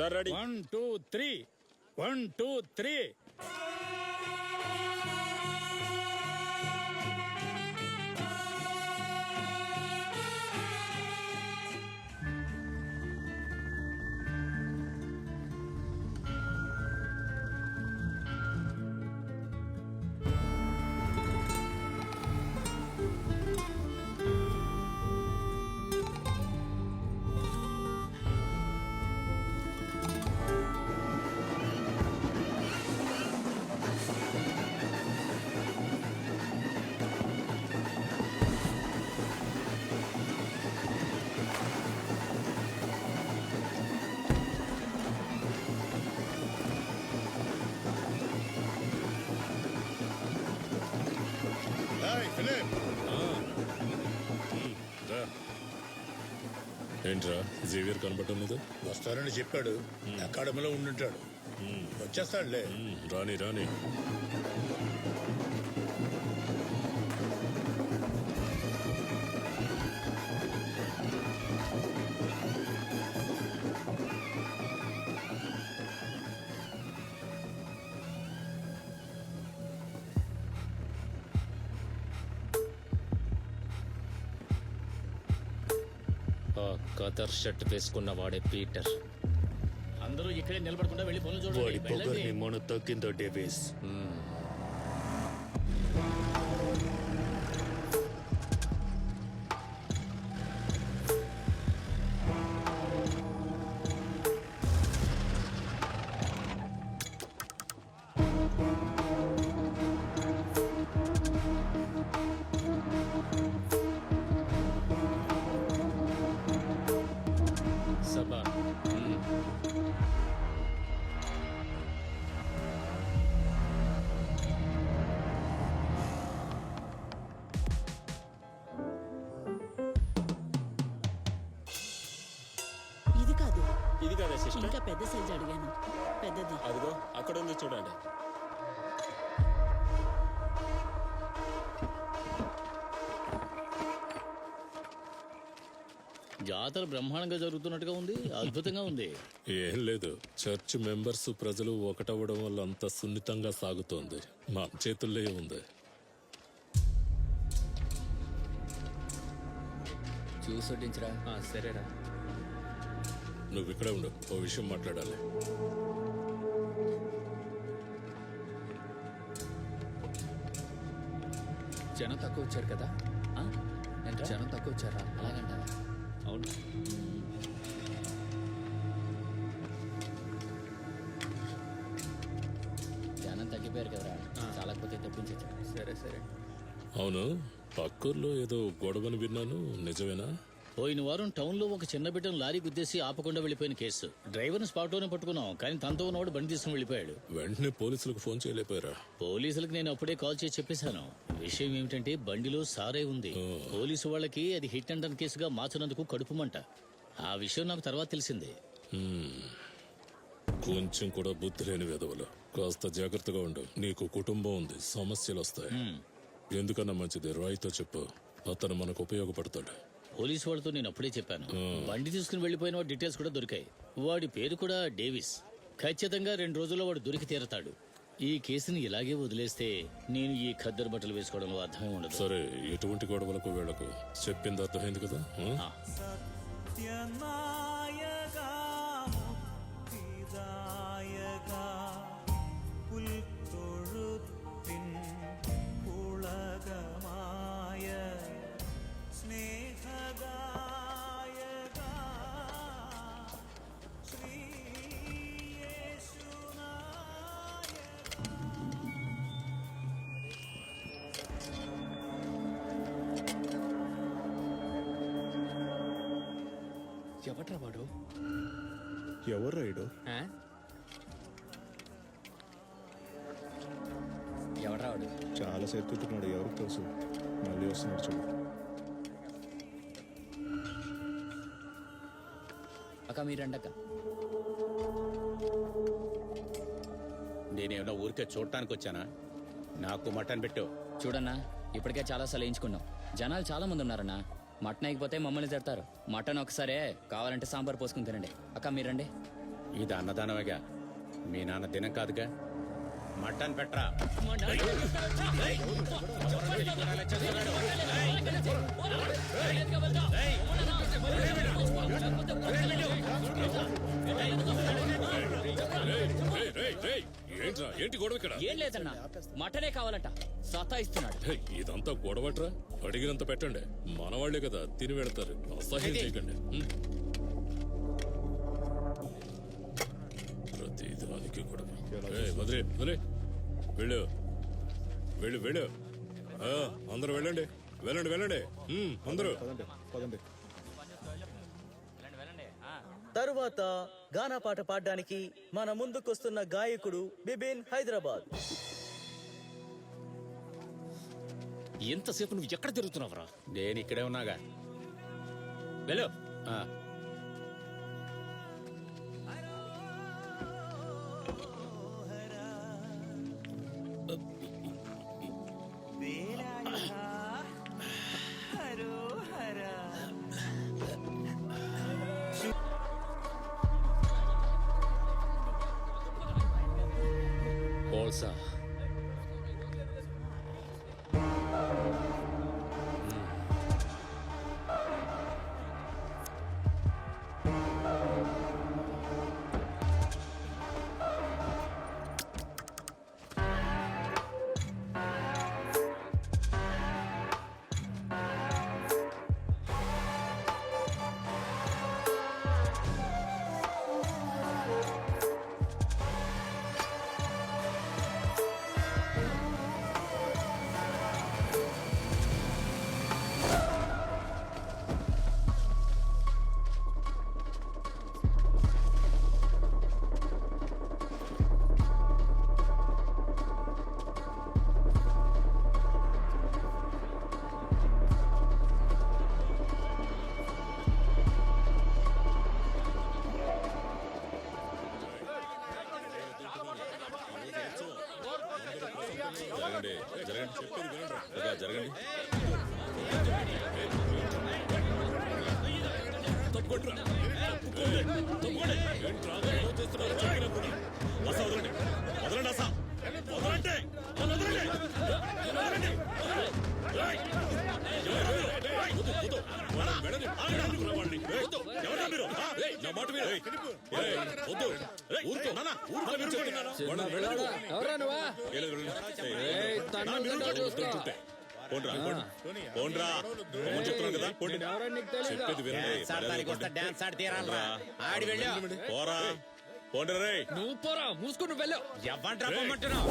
Sir ready. One two three. One two three. ఏంట్రా Xavier కనబడటం లేదు? వస్తానని చెప్పాడు. అకాడమీలో ఉండుంటాడు. వచ్చేస్తాడులే. రాని రాని. ఆ కదర్ షర్ట్ వేసుకున్న వాడే పీటర్. అందరూ ఇక్కడే నిలబడకుండా వెళ్ళి పనులు చూడండి. వాడి వెళ్ళండి. పొగర్ని మన తగ్గిందో డేవిస్. ఇంకా పెద్ద సైజ్ అడిగాను. పెద్దది. అదిగో అక్కడ ఉంది చూడండి. జాతర బ్రహ్మాండంగా జరుగుతున్నట్టుగా ఉంది అద్భుతంగా ఉంది. ఏం లేదు చర్చ్ మెంబర్స్ ప్రజలు ఒకటవ్వడం వల్ల అంత సున్నితంగా సాగుతోంది. మా చేతుల్లో ఉంది? చూసొడ్డించరా సరేరా. నువ్వు ఇక్కడే ఉండు. ఓ విషయం మాట్లాడాలి. జనం తక్కువ వచ్చారు కదా? ఆ? జనం తక్కువ వచ్చారా? అలాగంట అవును. జనం తగ్గిపోయారు కదరా. చాలా కొద్ది తెప్పించచ్చు సరే సరే. అవును. పక్కూర్లో ఏదో గొడవని విన్నాను. నిజమేనా? పోయిన వారం టౌన్లో ఒక చిన్న బిడ్డను లారీ గుద్దేసి ఆపకుండా వెళ్ళిపోయిన కేసు. డ్రైవర్ని స్పాట్లోనే పట్టుకున్నాం కానీ తనతో ఉన్నవాడు బండి తీసుకుని వెళ్ళిపోయాడు. వెంటనే పోలీసులకు ఫోన్ చేయలేకపోయారా? పోలీసులకు నేను అప్పుడే కాల్ చేసి చెప్పేశాను. విషయం ఏమిటంటే బండిలో సారే ఉంది. పోలీసు వాళ్ళకి అది హిట్ అండ్ రన్ కేసుగా మార్చినందుకు కడుపు మంట. ఆ విషయం నాకు తర్వాత తెలిసింది. కొంచెం కూడా బుద్ధి లేని విధవలు. కాస్త జాగ్రత్తగా ఉండు. నీకు కుటుంబం ఉంది సమస్యలు వస్తాయి ఎందుకన్నా మంచిది? రాయితో చెప్పు. అతను మనకు ఉపయోగపడతాడు. పోలీసు వాళ్ళతో నేను అప్పుడే చెప్పాను. బండి తీసుకుని వెళ్ళిపోయిన వాడి డీటెయిల్స్ కూడా దొరికాయి. వాడి పేరు కూడా డేవిస్. ఖచ్చితంగా రెండు రోజుల్లో వాడు దొరికి తీరతాడు. ఈ కేసుని ఇలాగే వదిలేస్తే నేను ఈ ఖద్దరు బట్టలు వేసుకోవడంలో అర్థమే ఉండదు. సరే ఎటువంటి గొడవలకు వీళ్ళకు? చెప్పింది అర్థమైంది కదా? ఎవట్రా వాడు? ఎవరు ఎవట్రా వాడు? చాలా సేపుతున్నాడు ఎవరికి తెలుసు? మళ్ళీ వస్తున్నాడు చూడు. అక్క మీరండి అక్క. నేనేమన్నా ఊరికే చూడటానికి వచ్చానా? నాకు మటన్ పెట్టు. చూడన్నా ఇప్పటికే చాలా సార్లు వేయించుకున్నాం. జనాలు చాలా మంది ఉన్నారన్నా. మటన్ అయిపోతే మమ్మల్ని తిడతారు మటన్ ఒకసారే కావాలంటే సాంబార్ పోసుకుని తినండి అక్క మీరండి ఇది అన్నదానమేగా మీ నాన్న దినం కాదుగా మటన్ పెట్టరా రేయ్, రేయ్, రేయ్, ఏంట్రా? ఏంటి గొడవ ఇక్కడ? ఏం లేదన్నా. మటనే కావాలంట. సతాయిస్తున్నాడు. హేయ్, ఇదంతా గొడవట్రా? అడిగినంత పెట్టండి. మనవాళ్ళే కదా తిని వెడతారు అసహ్యం చేయకండి. హ్మ్. ప్రతి దానికి గొడవ. ఏయ్, వదిలే వదిలే. వెళ్ళు. వెళ్ళు వెళ్ళు. ఆ, అందరూ వెళ్ళండి. వెళ్ళండి వెళ్ళండి. హ్మ్, అందరూ. పదండి పదండి. తరువాత గానా పాట పాడడానికి మన ముందుకొస్తున్న గాయకుడు బిబిన్ హైదరాబాద్. ఎంతసేపు నువ్వు ఎక్కడ తిరుగుతున్నావురా? నేను ఇక్కడే ఉన్నాగా. వెళ్ళు. ఆ, డాన్స్ ఆడటానికి వస్తే డాన్స్ ఆడి తీరాలరా ఆడి వెళ్ళు. పోరా. పోండి రే నువ్వు పోరా మూసుకుని వెళ్ళు. ఎవ్వంట్రా పొమ్మంటున్నావు?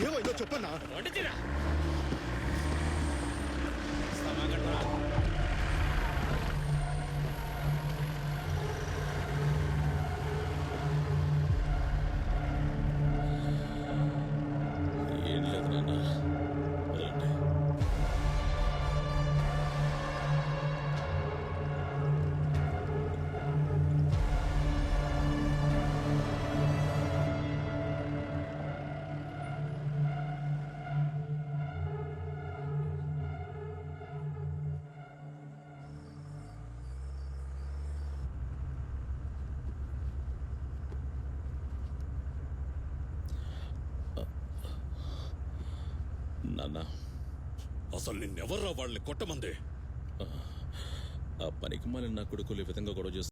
ఏమైందో చెప్పన్నా? ఏం అసలు నిన్నెవర్రా వాళ్ళని కొట్టమందే. ఆ పనికి మన నా కొడుకులు ఈ విధంగా గొడవ చేస్తున్నారు